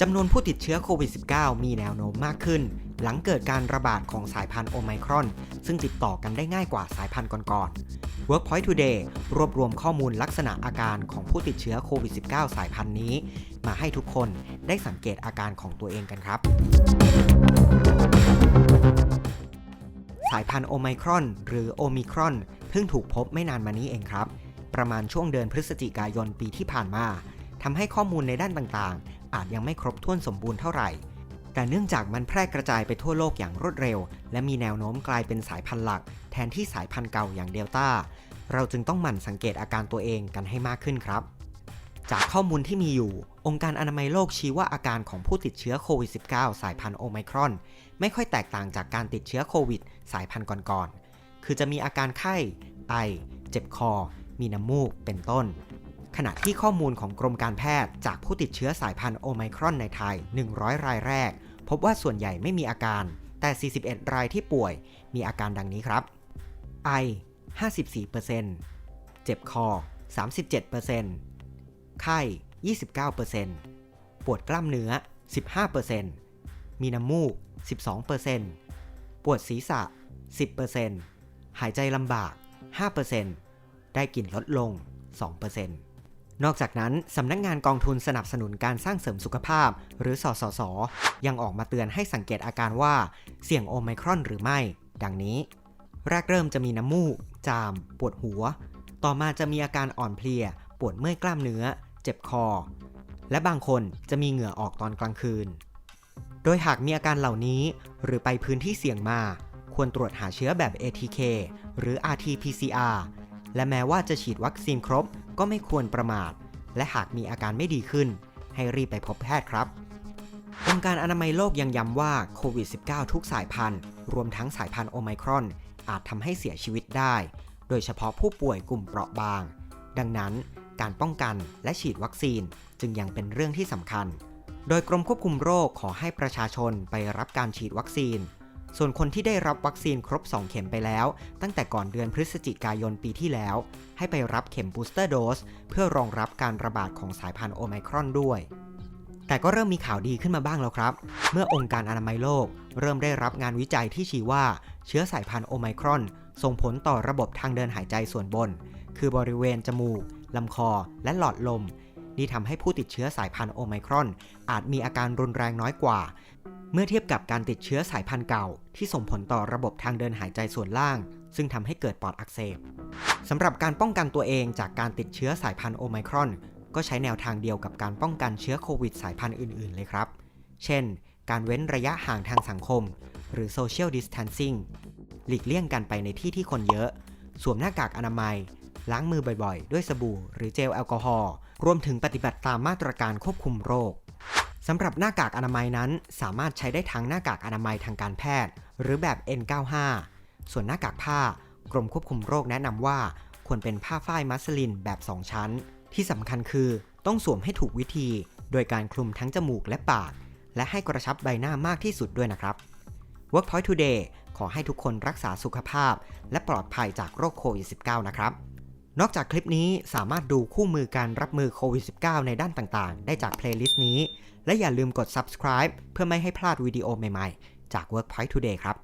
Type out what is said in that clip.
จำนวนผู้ติดเชื้อโควิด -19 มีแนวโน้มมากขึ้น หลังเกิดการระบาดของสายพันธุ์โอไมครอน ซึ่งติดต่อกันได้ง่ายกว่าสายพันธุ์ก่อน ๆ Workpoint Today รวบรวมข้อมูลลักษณะอาการของผู้ติดเชื้อโควิด -19 สายพันธุ์นี้ มาให้ทุกคนได้สังเกตอาการของตัวเองกันครับ สายพันธุ์โอไมครอน หรือโอมิครอนเพิ่งถูกพบไม่นานมานี้เองครับ ประมาณช่วงเดือนพฤศจิกายนปีที่ผ่านมาทำให้ข้อมูลในด้านต่างๆ อาจยังไม่ครบถ้วนสมบูรณ์เท่าไหร่ แต่เนื่องจากมันแพร่กระจายไปทั่วโลกอย่างรวดเร็ว และมีแนวโน้มกลายเป็นสายพันธุ์หลัก แทนที่สายพันธุ์เก่าอย่างเดลต้า เราจึงต้องหมั่นสังเกตอาการตัวเองกันให้มากขึ้นครับ จากข้อมูลที่มีอยู่ องค์การอนามัยโลกชี้ว่าอาการของผู้ติดเชื้อโควิด -19 สายพันธุ์โอไมครอน ไม่ค่อยแตกต่างจากการติดเชื้อโควิด สายพันธุ์ก่อนๆ คือจะมีอาการไข้ ไอ เจ็บคอ มีน้ำมูก เป็นต้น ขณะที่ข้อมูลของกรมการแพทย์ จากผู้ติดเชื้อสายพันธุ์โอไมครอนในไทย 100 รายแรก พบว่าส่วนใหญ่ไม่มีอาการ แต่ 41 รายที่ป่วย มีอาการดังนี้ครับ ไอ 54%เจ็บคอ 37%ไข้ 29%ปวดกล้ามเนื้อ 15%มีน้ำมูก 12%ปวดศีรษะ 10%หายใจลำบาก 5%ได้กลิ่นลดลง 2% นอกจากนั้น สำนักงงานกองทุนสนับสนุนการสร้างเสริมสุขภาพ หรือสสส ยังออกมาเตือนให้สังเกตอาการว่า เสี่ยงโอไมครอนหรือไม่ ดังนี้ แรกเริ่มจะมีน้ำมูก จาม ปวดหัว ต่อมาจะมีอาการอ่อนเพลีย ปวดเมื่อยกล้ามเนื้อ เจ็บคอ และบางคนจะมีเหงื่อออกตอนกลางคืน โดยหากมีอาการเหล่านี้ หรือไปพื้นที่เสี่ยงมา ควรตรวจหาเชื้อแบบ ATK หรือ RT-PCR และแม้ว่าจะฉีดวัคซีนครบก็ไม่ควรประมาท และหากมีอาการไม่ดีขึ้น ให้รีบไปพบแพทย์ครับองค์การอนามัยโลกยังย้ำว่าโควิด -19 ทุกสายพันธุ์ รวมทั้งสายพันธุ์โอไมครอน อาจทำให้เสียชีวิตได้ โดยเฉพาะผู้ป่วยกลุ่มเปราะบาง ดังนั้น การป้องกันและฉีดวัคซีนจึงยังเป็นเรื่องที่สำคัญ โดยกรมควบคุมโรคขอให้ประชาชนไปรับการฉีดวัคซีน ส่วนคนที่ได้รับวัคซีนครบ 2 เข็มไปแล้ว ตั้งแต่ก่อนเดือนพฤศจิกายนปีที่แล้ว ให้ไปรับเข็มบูสเตอร์โดสเพื่อรองรับการระบาดของสายพันธุ์โอไมครอนด้วย แต่ก็เริ่มมีข่าวดีขึ้นมาบ้างแล้วครับ เมื่อองค์การอนามัยโลก เริ่มได้รับงานวิจัยที่ชี้ว่าเชื้อสายพันธุ์โอไมครอน ส่งผลต่อระบบทางเดินหายใจส่วนบน คือบริเวณจมูกลำคอ และหลอดลมนี่ทำให้ผู้ติดเชื้อสายพันธุ์โอไมครอน อาจมีอาการรุนแรงน้อยกว่า เมื่อเทียบกับการติดเชื้อสายพันธุ์เก่า ที่ส่งผลต่อระบบทางเดินหายใจส่วนล่าง ซึ่งทำให้เกิดปอดอักเสบสำหรับการป้องกันตัวเองจากการติดเชื้อสายพันธุ์โอไมครอน ก็ใช้แนวทางเดียวกับการป้องกันเชื้อโควิดสายพันธุ์อื่น ๆ เลยครับ เช่น การเว้นระยะห่างทางสังคม หรือ social distancing หลีกเลี่ยงการไปในที่ที่คนเยอะ สวมหน้ากากอนามัย ล้างมือบ่อยๆ ด้วยสบู่ หรือเจลแอลกอฮอล์ รวมถึงปฏิบัติตามมาตรการควบคุมโรค สำหรับหน้ากากอนามัยนั้น สามารถใช้ได้ทั้งหน้ากากอนามัยทางการแพทย์ หรือแบบ N95 ส่วนหน้ากากผ้ากรมควบคุมโรคแนะนำว่า ควรเป็นผ้าฝ้ายมัสลินแบบ 2 ชั้น ที่สำคัญคือต้องสวมให้ถูกวิธี โดยการคลุมทั้งจมูกและปาก และให้กระชับใบหน้ามากที่สุดด้วยนะครับ Workpoint Today ขอให้ทุกคนรักษาสุขภาพ และปลอดภัยจากโรคโควิด -19 นะครับ นอกจากคลิปนี้สามารถดูคู่มือการรับมือโควิด -19 ในด้านต่างๆ ได้จากเพลย์ลิสต์นี้ และอย่าลืมกด subscribe เพื่อไม่ให้พลาดวิดีโอใหม่ๆ จาก Workpoint Today ครับ